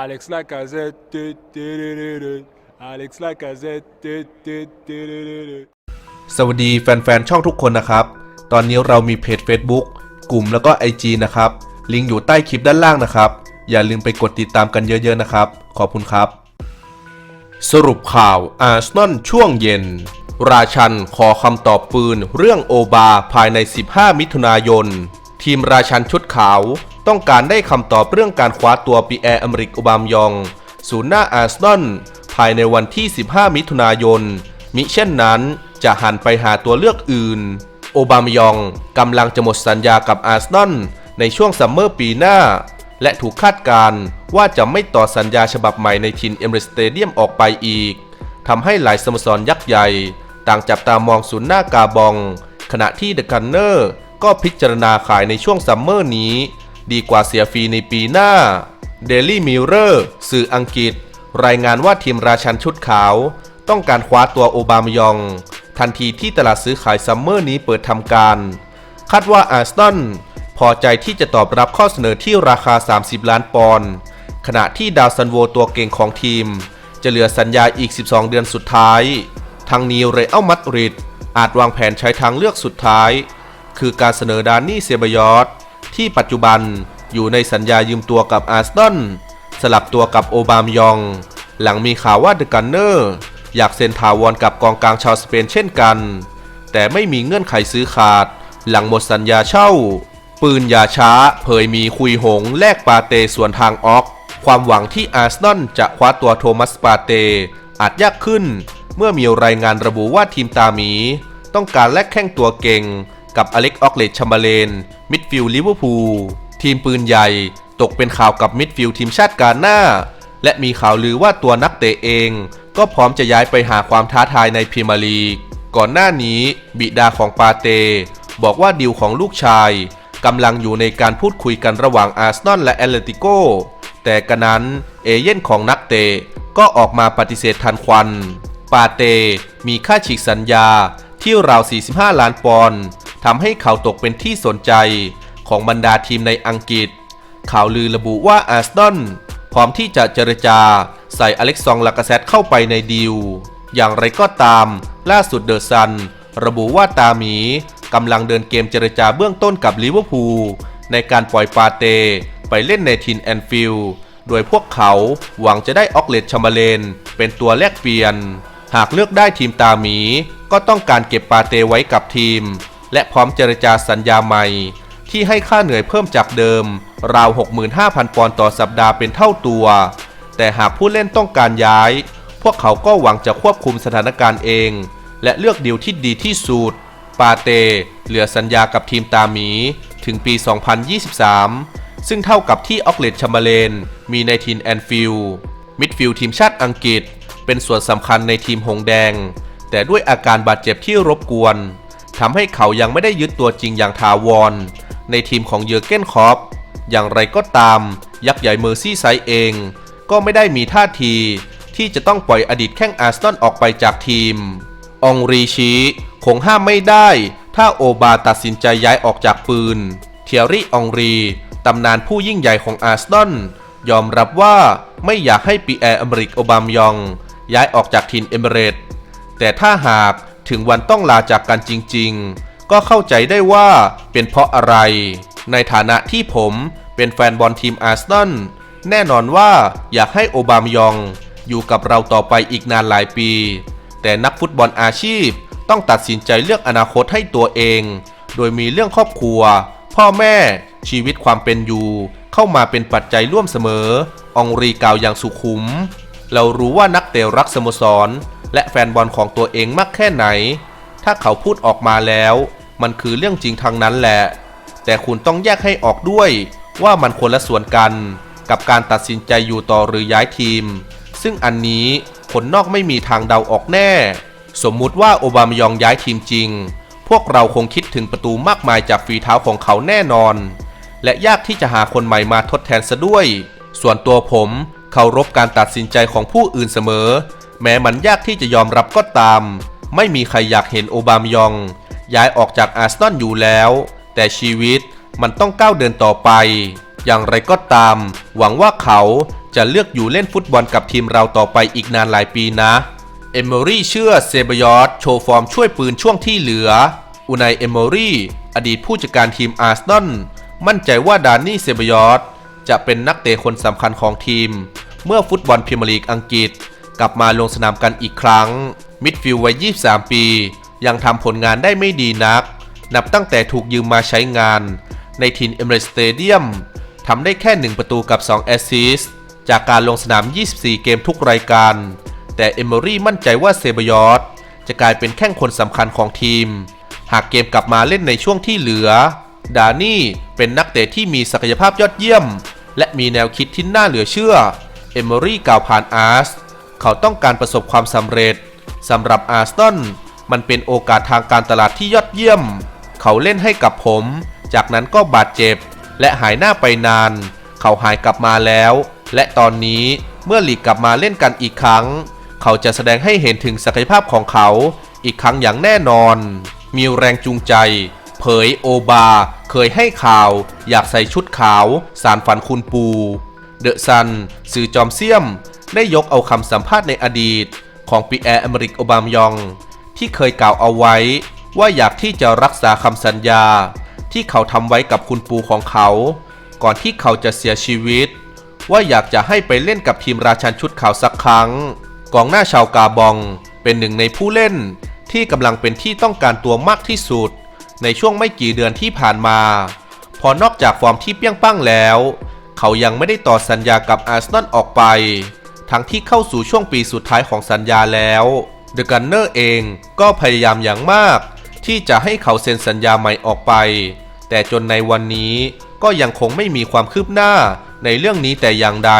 Alex Lacazette. Alex Lacazette. สวัสดีแฟนๆ ช่องทุกคนนะครับ ตอนนี้เรามีเพจ Facebook กลุ่มแล้วก็ IG นะครับ ลิงก์อยู่ใต้คลิปด้านล่างนะครับ อย่าลืมไปกดติดตามกันเยอะๆนะครับ ขอบคุณครับ สรุปข่าวอาร์เซนอลช่วงเย็น ราชันขอคำตอบปืนเรื่องโอบาภายใน 15 มิถุนายน ทีมราชันชุดขาว ต้องการได้คำตอบเรื่องการคว้าตัวปีแอร์อเมริกโอบามยองศูนย์หน้าอาร์เซนอลภายในวันที่ 15 มิถุนายน มิเช่นนั้นจะหันไปหาตัวเลือกอื่น โอบามยองกำลังจะหมดสัญญากับอาร์เซนอลในช่วงซัมเมอร์ปีหน้า และถูกคาดการณ์ว่าจะไม่ต่อสัญญาฉบับใหม่ในทินเอมเรสเตเดียมออกไปอีกทำให้หลายสโมสรยักษ์ใหญ่ ต่างจับตามองศูนย์หน้ากาบอง ขณะที่เดอะกันเนอร์ก็พิจารณาขายในช่วงซัมเมอร์นี้ ดีกว่าเสียฟรีในปีหน้า Daily Mirror สื่ออังกฤษ รายงานว่าทีมราชันชุดขาว ต้องการคว้าตัวโอบามยอง ทันทีที่ตลาดซื้อขายซัมเมอร์นี้เปิดทำการ คาดว่าอาร์เซนพอใจที่จะตอบรับข้อเสนอที่ราคา 30 ล้านปอนด์ขณะที่ดาวซันโวตัวเก่งของทีม จะเหลือสัญญาอีก 12 เดือนสุดท้าย ทางนี้เรอัลมาดริดอาจวางแผนใช้ทางเลือกสุดท้าย คือการเสนอดานนี่เซบายอส ที่ปัจจุบันอยู่ในสัญญายืมตัวกับอาร์เซนสลับตัวกับโอบามยอง หลังมีข่าวว่าเดอะกันเนอร์อยากเซ็นถาวรกับกองกลางชาวสเปนเช่นกัน แต่ไม่มีเงื่อนไขซื้อขาด หลังหมดสัญญาเช่า ปืนยาช้า เผยมีคุยหง แลกปาเตส่วนทางออก ความหวังที่อาร์เซนอลจะคว้าตัวโทมัสปาเต อาจยากขึ้น เมื่อมีรายงานระบุว่าทีมตาหมี ต้องการแลกแข้งตัวเก่ง กับอเล็กออกเลตชัมเบอร์เลนมิดฟิลด์ลิเวอร์พูลทีมปืนใหญ่ ตกเป็นข่าวกับมิดฟิลด์ทีมชาติกาหน้า และมีข่าวลือว่าตัวนักเตะเอง ก็พร้อมจะย้ายไปหาความท้าทายในพรีเมียร์ลีก ก่อนหน้านี้บิดาของปาเต บอกว่าดีลของลูกชายกำลังอยู่ในการพูดคุยกันระหว่างอาร์เซนอลและแอตเลติโกแต่กระนั้นเอเย่นของนักเตะก็ออกมาปฏิเสธทันควัน ปาเตมีค่าฉีกสัญญาที่ราว 45 ล้านปอนด์ ทำให้เขาตกเป็นที่สนใจของบรรดาทีมในอังกฤษ ข่าวลือระบุว่าอาร์ซนอลพร้อมที่จะเจรจาใส่อเล็กซองลากาเซตเข้าไปในดีล อย่างไรก็ตาม ล่าสุดเดอะซัน ระบุว่าตาหมีกำลังเดินเกมเจรจาเบื้องต้นกับลิเวอร์พูลในการปล่อยปาเต ไปเล่นในทินแอนฟิลด์โดยพวกเขาหวังจะได้ออกเลตชมเบเลน เป็นตัวแลกเปลี่ยน หากเลือกได้ทีมตาหมี ก็ต้องการเก็บปาเตไว้กับทีม และพร้อมเจรจาสัญญาใหม่ ที่ให้ค่าเหนื่อยเพิ่มจากเดิม ราว 65,000 ปอนด์ต่อสัปดาห์เป็นเท่าตัว แต่หากผู้เล่นต้องการย้าย พวกเขาก็หวังจะควบคุมสถานการณ์เอง และเลือกดีลที่ดีที่สุด ปาเต เหลือสัญญากับทีมตาหมี ถึงปี 2023 ซึ่งเท่ากับที่ออกเลตชัมเบอร์เลนมีในทีมแอนฟิลมิดฟิลทีมชาติอังกฤษ เป็นส่วนสำคัญในทีมหงแดง แต่ด้วยอาการบาดเจ็บที่รบกวน ทำให้เขายังไม่ได้ยึดตัวจริงอย่างถาวร ในทีมของเยอร์เกนคอปอย่างไรก็ตาม ยักษ์ใหญ่เมอร์ซี่ไซเอง ก็ไม่ได้มีท่าที ที่จะต้องปล่อยอดีตแข้งอาร์เซนอลออกไปจากทีม องรีชีคงห้ามไม่ได้ ถ้าโอบาตัดสินใจย้ายออกจากปืน เทียรี่องรีตำนานผู้ยิ่งใหญ่ของอาร์เซนอลยอมรับว่าไม่อยากให้ปีแอร์อเมริกโอบามยอง ย้ายออกจากทีมเอเมเรตแต่ถ้าหาก ถึงวันต้องลาจากกันจริงๆ ก็เข้าใจได้ว่าเป็นเพราะอะไร ในฐานะที่ผมเป็นแฟนบอลทีมอาร์เซนอลแน่นอนว่าอยากให้โอบามยองอยู่กับเราต่อไปอีกนานหลายปี แต่นักฟุตบอลอาชีพต้องตัดสินใจเลือกอนาคตให้ตัวเอง โดยมีเรื่องครอบครัว พ่อแม่ชีวิตความเป็นอยู่ เข้ามาเป็นปัจจัยร่วมเสมอ องรีกล่าวอย่างสุขุม เรารู้ว่านักเตะรักสโมสร และแฟนบอลของตัวเองมากแค่ไหน ถ้าเขาพูดออกมาแล้ว มันคือเรื่องจริงทางนั้นแหละ แต่คุณต้องแยกให้ออกด้วย ว่ามันคนละส่วนกัน กับการตัดสินใจอยู่ต่อหรือย้ายทีม ซึ่งอันนี้คนนอกไม่มีทางเดาออกแน่ สมมุติว่าโอบามายองย้ายทีมจริง พวกเราคงคิดถึงประตูมากมายจากฝีเท้าของเขาแน่นอน และยากที่จะหาคนใหม่มาทดแทนซะด้วย ส่วนตัวผมเคารพการตัดสินใจของผู้อื่นเสมอ แม้มันยากที่จะยอมรับก็ตาม ไม่มีใครอยากเห็นโอบามายอง ย้ายออกจากอาร์เซนอลอยู่แล้ว แต่ชีวิตมันต้องก้าวเดินต่อไป อย่างไรก็ตาม หวังว่าเขาจะเลือกอยู่เล่นฟุตบอลกับทีมเราต่อไปอีกนานหลายปีนะ เอมเมอรี่เชื่อเซบยอสโชว์ฟอร์มช่วยปืนช่วงที่เหลือ อุนายเอมเมอรี่อดีตผู้จัดการทีมอาร์เซนอลมั่นใจว่าดานนี่เซบยอสจะเป็นนักเตะคนสำคัญของทีม เมื่อฟุตบอลพรีเมียร์ลีกอังกฤษ กลับมาลงสนามกันอีกครั้ง มิดฟิลด์วัย 23 ปี ยังทำผลงานได้ไม่ดีนัก นับตั้งแต่ถูกยืมมาใช้งาน ในทีมเอเมเรสสเตเดียมทำได้แค่ 1 ประตูกับ 2 แอสซิสต์จากการลงสนาม 24 เกมทุกรายการ แต่เอมเมอรี่มั่นใจว่าเซบยอสจะกลายเป็นแข้งคนสำคัญของทีม หากเกมกลับมาเล่นในช่วงที่เหลือ ดานี่เป็นนักเตะที่มีศักยภาพยอดเยี่ยม และมีแนวคิดที่น่าเหลือเชื่อ เอมเมอรี่กล่าวผ่านอาร์ส เขาต้องการประสบความสำเร็จสำหรับอาร์เซนมันเป็นโอกาสทางการตลาดที่ยอดเยี่ยม เขาเล่นให้กับผม จากนั้นก็บาดเจ็บ และหายหน้าไปนาน เขาหายกลับมาแล้ว และตอนนี้เมื่อหลีกกลับมาเล่นกันอีกครั้ง เขาจะแสดงให้เห็นถึงศักยภาพของเขาอีกครั้งอย่างแน่นอน มีแรงจูงใจ เผยโอบา เคยให้ข่าว อยากใส่ชุดขาว สารฝันคุณปู เดอะซัน สื่อจอมเสี่ยม ได้ยกเอาคำสัมภาษณ์ในอดีต ของปีแอร์อเมริกโอบามยอง ที่เคยกล่าวเอาไว้ ว่าอยากที่จะรักษาคำสัญญา ที่เขาทำไว้กับคุณปูของเขา ก่อนที่เขาจะเสียชีวิต ว่าอยากจะให้ไปเล่นกับทีมราชันชุดขาวสักครั้ง กองหน้าชาวกาบอง เป็นหนึ่งในผู้เล่น ที่กำลังเป็นที่ต้องการตัวมากที่สุด ในช่วงไม่กี่เดือนที่ผ่านมาพอนอกจากฟอร์มที่เปี้ยงป้งแล้ว เขายังไม่ได้ต่อสัญญากับอาร์เซนอลออกไป ทั้งที่เข้าสู่ช่วงปีสุดท้ายของสัญญาแล้วเดอะกันเนอร์เองก็พยายามอย่างมาก ที่จะให้เขาเซ็นสัญญาใหม่ออกไป แต่จนในวันนี้ก็ยังคงไม่มีความคืบหน้าในเรื่องนี้แต่อย่างใด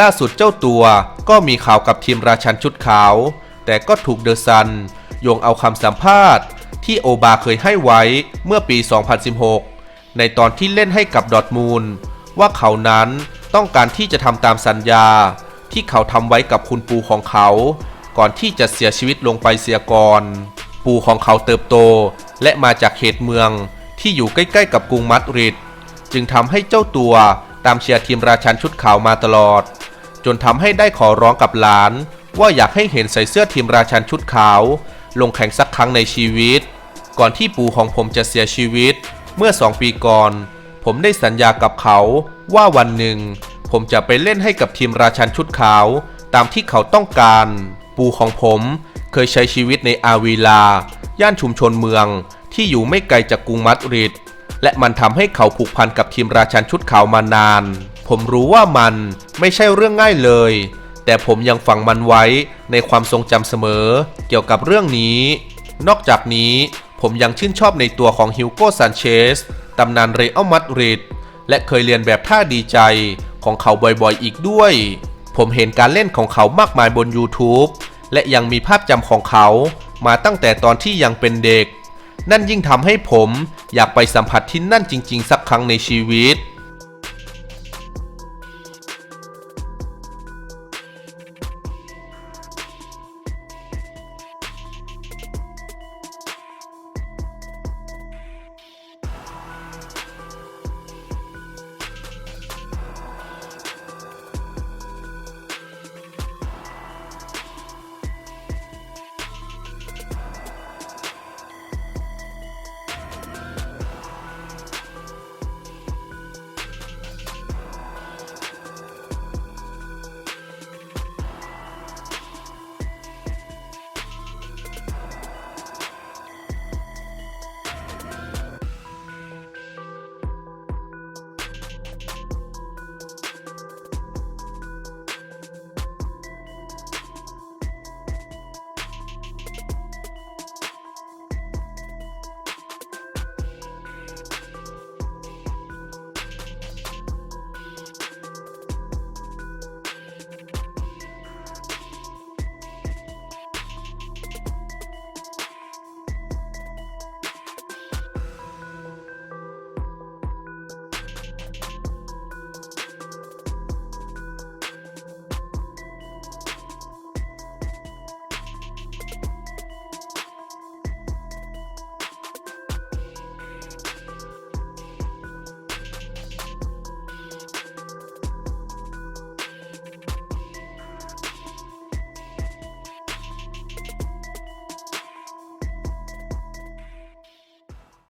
ล่าสุดเจ้าตัวก็มีข่าวกับทีมราชันชุดขาว แต่ก็ถูกเดอะซันโยงเอาคำสัมภาษณ์ ที่โอบาเคยให้ไว้เมื่อปี 2016 ในตอนที่เล่นให้กับดอร์ทมูลว่าเขานั้นต้องการที่จะทำตามสัญญา ที่เขาทำไว้กับคุณปู่ของเขา ก่อนที่จะเสียชีวิตลงไปเสียก่อน ปู่ของเขาเติบโต และมาจากเขตเมืองที่อยู่ใกล้ๆ กับกรุงมัดริดจึงทำให้เจ้าตัวตามเชียร์ทีมราชันชุดขาวมาตลอด จนทำให้ได้ขอร้องกับหลาน ว่าอยากให้เห็นใส่เสื้อทีมราชันชุดขาว ลงแข่งสักครั้งในชีวิต ก่อนที่ปู่ของผมจะเสียชีวิต เมื่อสองปีก่อน ผมได้สัญญากับเขาว่าวันหนึ่ง ผมจะไปเล่นให้กับทีมราชันชุดขาว ตามที่เขาต้องการ ปู่ของผมเคยใช้ชีวิตในอาวีลา ย่านชุมชนเมือง ที่อยู่ไม่ไกลจากกรุงมัดริด และมันทำให้เขาผูกพันกับทีมราชันชุดขาวมานาน ผมรู้ว่ามันไม่ใช่เรื่องง่ายเลย แต่ผมยังฝังมันไว้ในความทรงจำเสมอ เกี่ยวกับเรื่องนี้ นอกจากนี้ผมยังชื่นชอบในตัวของฮิวโก้ซานเชสตำนานเรอัลมัดริด และเคยเรียนแบบท่าดีใจของเขาบ่อยๆ อีกด้วย ผมเห็นการเล่นของเขามากมายบน YouTube และยังมีภาพจำของเขามาตั้งแต่ตอนที่ยังเป็นเด็ก นั่นยิ่งทำให้ผมอยากไปสัมผัสที่นั่นจริง ๆ สักครั้งในชีวิต